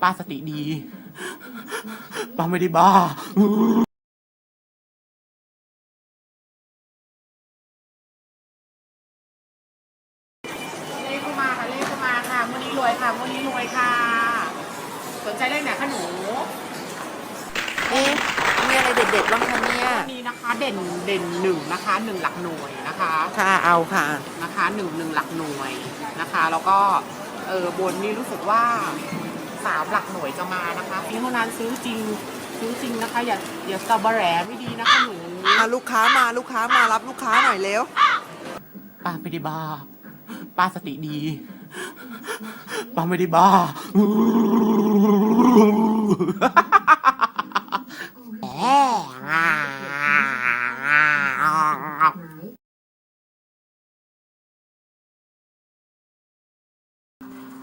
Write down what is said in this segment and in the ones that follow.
ป้าสติดี ป้าไม่ได้บ้าเลขเข้ามาค่ะเลขเข้ามาค่ะวันนี้รวยค่ะวันนี้รวยค่ะ สนใจเลขไหนคะหนูเอ๊ะมีอะไรเด็ดๆบ้างคะเนี่ย วันนี้นะคะ เด่นเด่นหนึ่งนะคะหนึ่งหลักหน่วยนะคะค่ะ เอาค่ะ นะคะหนึ่งหนึ่งหลักหน่วยนะคะ แล้วก็เออบนนี่รู้สึกว่า สามหลักหน่วยจะมานะคะพี่เท่านั้นซื้อจริงซื้อจริงนะคะ อย่าอย่าสตรอเบอร์แหรไม่ดีนะคะหนูอะลูกค้ามาลูกค้ามารับลูกค้าหน่อยเร็วป้าไม่ได้บ้าป้าสติดีป้าไม่ได้บ้า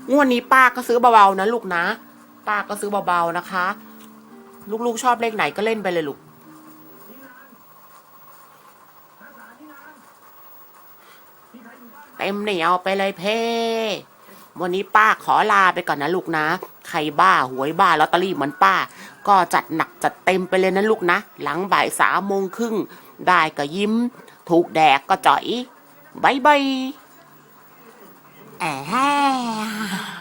งวดนี้ป้าก็ซื้อเบาๆนะลูกนะ ป้าก็ซื้อเบาๆนะคะ ลูกๆชอบเลขไหนก็เล่นไปเลยลูก เต็มเหนียวไปเลยเพ่วันนี้ป้าขอลาไปก่อนนะลูกนะ ใครบ้าหวยบ้าลอตเตอรี่เหมือนป้า ก็จัดหนักจัดเต็มไปเลยนะลูกนะ หลังบ่ายสามโมงครึ่งได้ก็ยิ้ม ถูกแดกก็จ่อยบายบายแอะ